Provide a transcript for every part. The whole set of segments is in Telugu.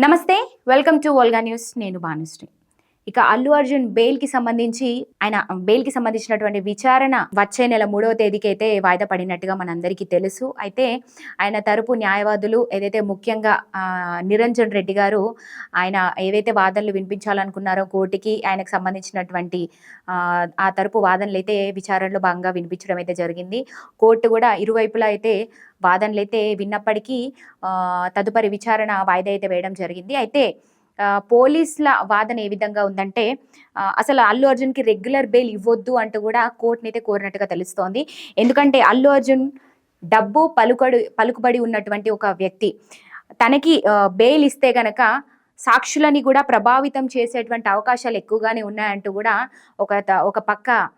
నమస్తే వెల్కమ్ టు ఓల్గా న్యూస్. నేను భానుశ్రీ. ఇక అల్లు అర్జున్ బెయిల్కి సంబంధించి ఆయన బెయిల్కి సంబంధించినటువంటి విచారణ వచ్చే నెల మూడవ తేదీకి అయితే వాయిదా పడినట్టుగా మనందరికీ తెలుసు. అయితే ఆయన తరపు న్యాయవాదులు ఏదైతే ముఖ్యంగా నిరంజన్ రెడ్డి గారు ఆయన ఏవైతే వాదనలు వినిపించాలనుకున్నారో కోర్టుకి ఆయనకు సంబంధించినటువంటి ఆ, తరపు వాదనలు అయితే విచారణలో భాగంగా వినిపించడం అయితే జరిగింది. కోర్టు కూడా ఇరువైపులా అయితే వాదనలు అయితే విన్నప్పటికీ తదుపరి విచారణ వాయిదా అయితే వేయడం జరిగింది. అయితే పోలీసుల వాదన ఏ విధంగా ఉందంటే అసలు అల్లు అర్జున్కి రెగ్యులర్ బెయిల్ ఇవ్వద్దు అంటూ కూడా కోర్టునైతే అయితే కోరినట్టుగా తెలుస్తోంది. ఎందుకంటే అల్లు అర్జున్ డబ్బు పలుకడు పలుకుబడి ఉన్నటువంటి ఒక వ్యక్తి. తనకి బెయిల్ ఇస్తే గనక సాక్షులని కూడా ప్రభావితం చేసేటువంటి అవకాశాలు ఎక్కువగానే ఉన్నాయంటూ కూడా ఒక త- ఒక పక్క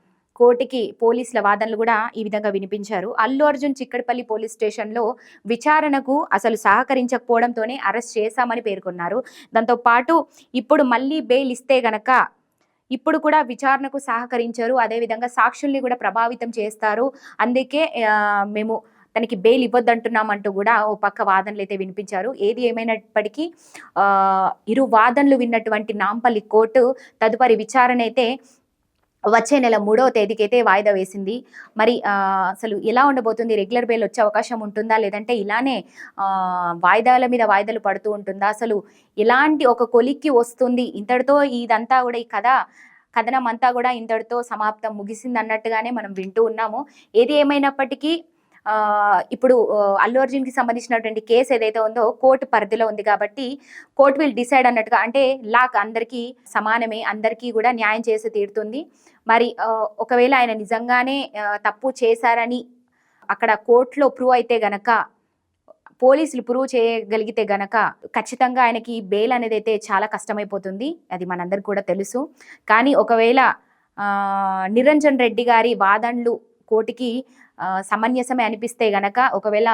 కోర్టుకి పోలీసుల వాదనలు కూడా ఈ విధంగా వినిపించారు. అల్లు అర్జున్ చిక్కడపల్లి పోలీస్ స్టేషన్లో విచారణకు అసలు సహకరించకపోవడంతోనే అరెస్ట్ చేశామని పేర్కొన్నారు. దాంతో పాటు ఇప్పుడు మళ్ళీ బెయిల్ ఇస్తే గనక ఇప్పుడు కూడా విచారణకు సహకరించారు. అదేవిధంగా సాక్షుల్ని కూడా ప్రభావితం చేస్తారు. అందుకే మేము తనకి బెయిల్ ఇవ్వద్దంటున్నామంటూ కూడా ఓ పక్క వాదనలు అయితే వినిపించారు. ఏది ఏమైనప్పటికీ ఇరు వాదనలు విన్నటువంటి నాంపల్లి కోర్టు తదుపరి విచారణ అయితే వచ్చే నెల మూడవ తేదీకి అయితే వాయిదా వేసింది. మరి అసలు ఎలా ఉండబోతుంది? రెగ్యులర్ బెయిల్ వచ్చే అవకాశం ఉంటుందా? లేదంటే ఇలానే వాయిదాల మీద వాయిదాలు పడుతూ ఉంటుందా? అసలు ఎలాంటి ఒక కొలిక్కి వస్తుంది? ఇంతటితో ఇదంతా కూడా ఈ కథ కథనం అంతా కూడా ఇంతటితో సమాప్తం ముగిసింది అన్నట్టుగానే మనం వింటూ ఉన్నాము. ఏది ఏమైనప్పటికీ ఇప్పుడు అల్లు అర్జున్కి సంబంధించినటువంటి కేసు ఏదైతే ఉందో కోర్టు పరిధిలో ఉంది కాబట్టి కోర్టు విల్ డిసైడ్ అన్నట్టుగా అంటే లాక్ అందరికీ సమానమే అందరికీ కూడా న్యాయం చేసి తీరుతుంది. మరి ఒకవేళ ఆయన నిజంగానే తప్పు చేశారని అక్కడ కోర్టులో ప్రూవ్ అయితే గనక పోలీసులు ప్రూవ్ చేయగలిగితే గనక ఖచ్చితంగా ఆయనకి బెయిల్ అనేది అయితే చాలా కష్టమైపోతుంది. అది మనందరికి కూడా తెలుసు. కానీ ఒకవేళ నిరంజన్ రెడ్డి గారి వాదనలు కోటికి సమంజసమే అనిపిస్తే గనక ఒకవేళ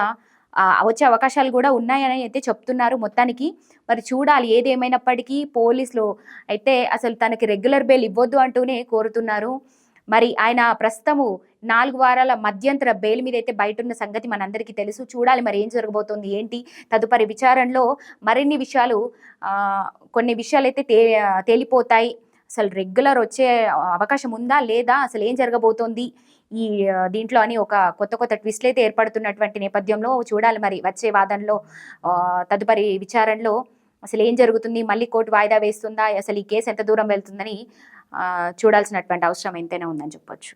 వచ్చే అవకాశాలు కూడా ఉన్నాయని అయితే చెప్తున్నారు మొత్తానికి. మరి చూడాలి ఏదేమైనప్పటికీ పోలీసులు అయితే అసలు తనకి రెగ్యులర్ బెయిల్ ఇవ్వద్దు అంటూనే కోరుతున్నారు. మరి ఆయన ప్రస్తుతము నాలుగు వారాల మధ్యంతర బెయిల్ మీద అయితే బయట ఉన్న సంగతి మనందరికీ తెలుసు. చూడాలి మరి ఏం జరగబోతుంది ఏంటి? తదుపరి విచారణలో మరిన్ని విషయాలు కొన్ని విషయాలు అయితే తేలిపోతాయి. అసలు రెగ్యులర్ వచ్చే అవకాశం ఉందా లేదా అసలు ఏం జరగబోతోంది? ఈ దీంట్లో అని ఒక కొత్త కొత్త ట్విస్ట్లు అయితే ఏర్పడుతున్నటువంటి నేపథ్యంలో చూడాలి మరి వచ్చే వాదనలో తదుపరి విచారణలో అసలు ఏం జరుగుతుంది మళ్ళీ కోర్టు వాయిదా వేస్తుందా అసలు ఈ కేసు ఎంత దూరం వెళ్తుందని చూడాల్సినటువంటి అవసరం ఎంతైనా ఉందని చెప్పొచ్చు.